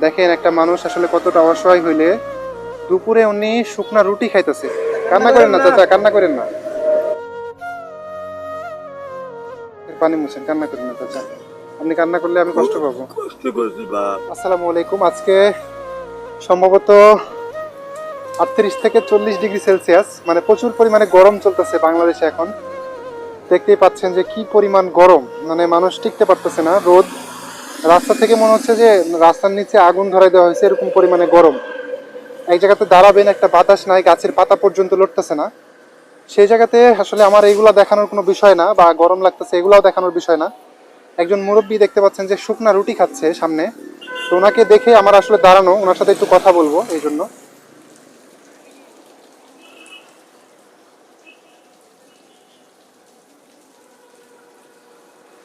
দেখেন একটা মানুষ আসলে কতটা অসহায় হইলে দুপুরে উনি শুকনা রুটি খাইতেছে। কান্না করেন না চাচা কান্না করেন না। পানি মুছেন কান্না করেন না চাচা। আপনি কান্না করলে আমি কষ্ট পাবো। আসসালামু আলাইকুম। আজকে সম্ভবত আটত্রিশ থেকে চল্লিশ ডিগ্রি সেলসিয়াস মানে প্রচুর পরিমাণে গরম চলতেছে বাংলাদেশে এখন। দেখতেই পাচ্ছেন যে কি পরিমাণ গরম মানে মানুষ টিকতে পারতেছে না রোদ রাস্তা থেকে মনে হচ্ছে যে রাস্তার নিচে আগুন ধরাই দেওয়া হয়েছে, এরকম পরিমাণে গরম। এক জায়গাতে দাঁড়াবেন, একটা বাতাস নাই, গাছের পাতা পর্যন্ত লড়তেছে না। সেই জায়গাতে আসলে আমার এইগুলা দেখানোর কোনো বিষয় না, বা গরম লাগতেছে, এগুলাও দেখানোর বিষয় না। একজন মুরব্বী দেখতে পাচ্ছেন যে শুকনা রুটি খাচ্ছে সামনে। তো ওনাকে দেখে আমার আসলে দাঁড়ানো, ওনার সাথে একটু কথা বলব এই জন্য।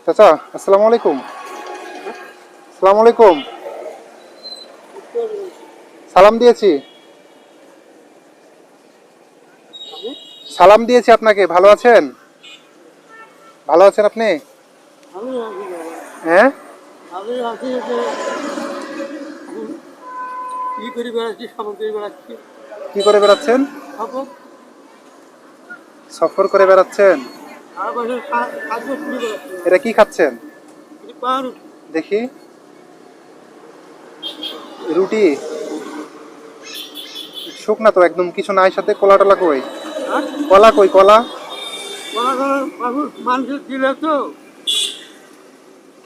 চাচা, আসসালামু আলাইকুম। আসসালামু আলাইকুম। সালাম দিয়েছি। সালাম দিয়েছি আপনাকে ভালো আছেন? ভালো আছেন আপনি? হ্যাঁ? কি করে বেড়াচ্ছেন? সফর করে বেড়াচ্ছেন? এটা কি খাচ্ছেন? দেখি। রুটি? শুকনা তো একদম কিছু নাই সাথে কলা টলা কই কলা কই কলা? মানুষের দিলে তো।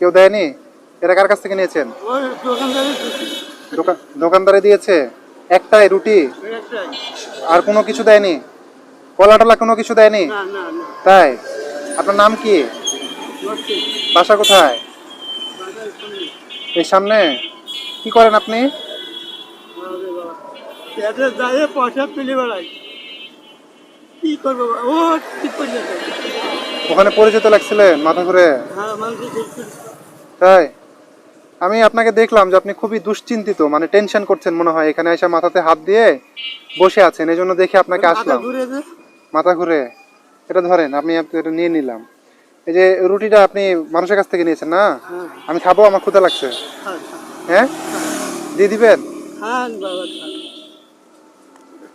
কেউ দেয়নি? এটা কার কাছ থেকে নিয়েছেন? দোকানদারি দিয়েছে? একটাই রুটি? আর কোনো কিছু দেয়নি? কলা টলা কোনো কিছু দেয়নি? তাই? আপনার নাম কি? বাসা কোথায়? এই সামনে? কি করেন আপনি? আরে বাবা পয়সা তুলে বেড়াই। কি করব? ও ঠিক করে ওখানে পড়ে যেতে লাগছিলেন মাথা ঘুরে? হ্যাঁ তাই? আমি আপনাকে দেখলাম যে আপনি খুবই দুশ্চিন্তিত মানে টেনশন করছেন মনে হয়। এখানে এসে মাথাতে হাত দিয়ে বসে আছেন এই জন্য দেখে আপনাকে আসলাম। মাথা ঘুরে। এটা ধরেন আমি আপনি এটা নিয়ে নিলাম। এই যে রুটিটা আপনি মানুষের কাছ থেকে নিয়েছেন না? হ্যাঁ। আমি খাব আমার ক্ষুধা লাগছে। হ্যাঁ? হ্যাঁ দিয়ে দিবেন? খান বাবা খান।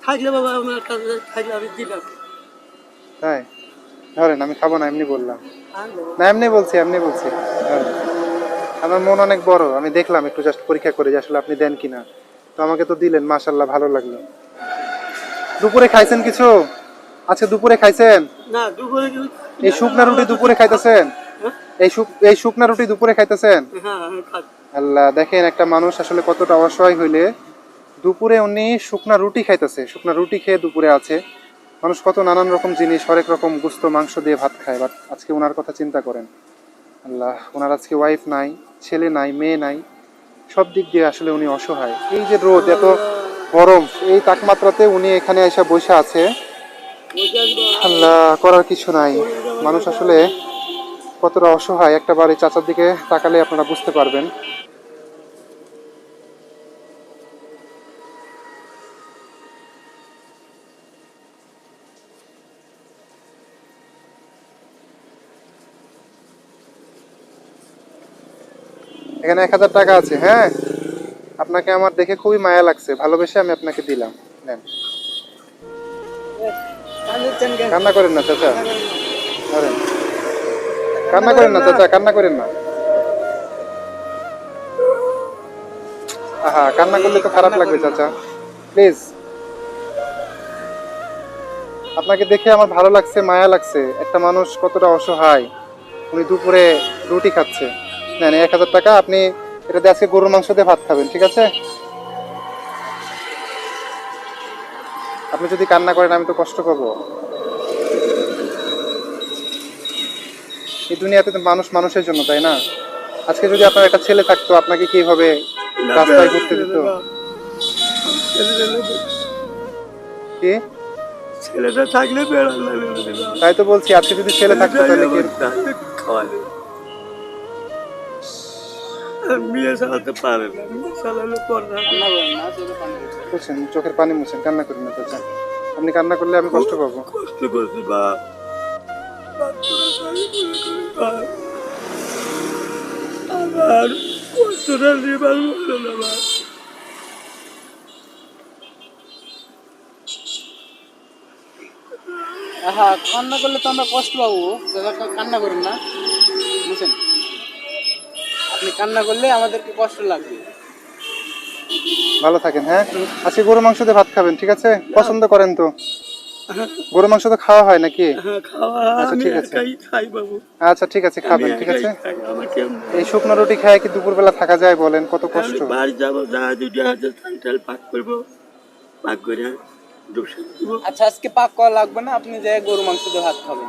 থাকলে বাবা আমার কাছে থাকলে আমি দিলাম। তাই? ধরেন আমি খাব না এমনি বললাম। না এমনি বলছি এমনি বলছি। আমার মন অনেক বড় আমি দেখলাম একটু জাস্ট পরীক্ষা করে যে আসলে আপনি দেন কিনা। তো আমাকে তো দিলেন মাশাল্লাহ ভালো লাগল। দুপুরে খাইছেন কিছু? আচ্ছা দুপুরে খাইছেন? না দুপুরে এই শুকনা রুটি দুপুরে খাইতেছেন? এই এই শুকনা রুটি দুপুরে খাইতেছেন? হ্যাঁ আল্লাহ, দেখেন একটা মানুষ আসলে কতটা অসহায় হইলে দুপুরে উনি শুকনা রুটি খাইতেছে, শুকনা রুটি খেয়ে দুপুরে আছে। মানুষ কত নানান রকম জিনিস, হরেক রকম গুস্ত, মাংস দিয়ে ভাত খায় বাট আজকে ওনার কথা চিন্তা করেন। আল্লাহ ওনার আজকে ওয়াইফ নাই, ছেলে নাই, মেয়ে নাই, সব দিক দিয়ে আসলে উনি অসহায়। এই যে রোদ, এত গরম, এই তাপমাত্রাতে উনি এখানে এসে বসে আছে। আল্লাহ, করার কিছু নাই। মানুষ আসলে কতটা অসহায়, একটা বাড়ি চাচার দিকে তাকালে আপনারা বুঝতে পারবেন। এখানে এক হাজার টাকা আছে হ্যাঁ? আপনাকে আমার দেখে খুবই মায়া লাগছে, ভালোবেসে আমি আপনাকে দিলাম, নেন। কান্না করেন না, চাচা। ধরেন। কান্না করেন না, চাচা, কান্না করেন না। আহা, কান্না করলে তো খারাপ লাগবে, চাচা। প্লিজ। আপনাকে দেখে আমার ভালো লাগছে, মায়া লাগছে। একটা মানুষ কতটা অসহায়। উনি দুপুরে রুটি খাচ্ছে। নেন এক হাজার টাকা আপনি এটা দিয়ে আজকে গরুর মাংস দিয়ে ভাত খাবেন ঠিক আছে? আপনি যদি কান্না করেন আমি তো কষ্ট পাবো। এই দুনিয়াতে তো মানুষ মানুষের জন্য তাই না? আজকে যদি আপনার একটা ছেলে থাকতো আপনাকে কীভাবে রাস্তায় ঘুরতে দিত? কি? ছেলেটা থাকলে তাই তো বলছি আজকে যদি ছেলে থাকতো তাহলে কি চালাতে পারে না। চোখের পানি মুছেন কান্না করেন না আপনি কান্না করলে আমি কষ্ট পাবো। কষ্ট কষ্টটা নিবার কান্না করলে তো আমরা কষ্ট পাবো। কান্না করি না বুঝছেন? আপনি কান্না করলে আমাদেরকে কষ্ট লাগবে। ভালো থাকেন হ্যাঁ? আজকে গরু মাংস দিয়ে ভাত খাবেন ঠিক আছে? পছন্দ করেন তো? গরু মাংস তো খাওয়া হয় নাকি? হ্যাঁ আচ্ছা, ঠিক আছে। একাই খাই বাবু। আচ্ছা ঠিক আছে খাবেন ঠিক আছে। এই শুকনো রুটি খায় কি দুপুরবেলা থাকা যায় বলেন? কত কষ্ট। বাড়ি যাব যা দুটো হাতে সাইকেল পাক করব পাক করে আচ্ছা আজকে পাক করা লাগবে না আপনি যে গরু মাংস দিয়ে ভাত খাবেন।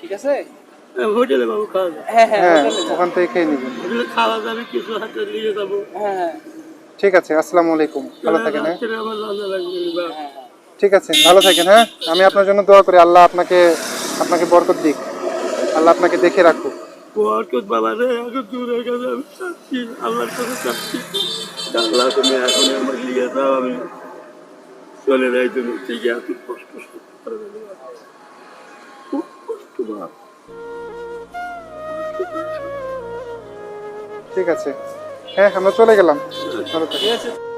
ঠিক আছে? হোটেলে বাবু খাওয়া যাবে হ্যাঁ হ্যাঁ হ্যাঁ। ওখান থেকে খেয়ে নিবেন হোটেলে খাওয়া যাবে কিছু হাতে নিয়ে যাব। হ্যাঁ হ্যাঁ। ঠিক আছে আসসালামু আলাইকুম। ভালো থাকেন হ্যাঁ। হ্যাঁ হ্যাঁ। ঠিক আছে ভালো থাকেন হ্যাঁ? আমি আপনার জন্য দোয়া করি আল্লাহ আপনাকে আপনাকে বরকত দিক। আল্লাহ আপনাকে দেখে রাখুক। বরকত বাবা রে এখন দূরের কাছে আমি চাচ্ছি আল্লাহর কাছে চাচ্ছি। আল্লাহ তুমি এখন আমার নিয়ে যাও আমি চলে যাই তুমি ঠিক এত কষ্ট খুব কষ্ট বাবা। ঠিক আছে। হ্যাঁ আমরা চলে গেলাম। ভালো আছে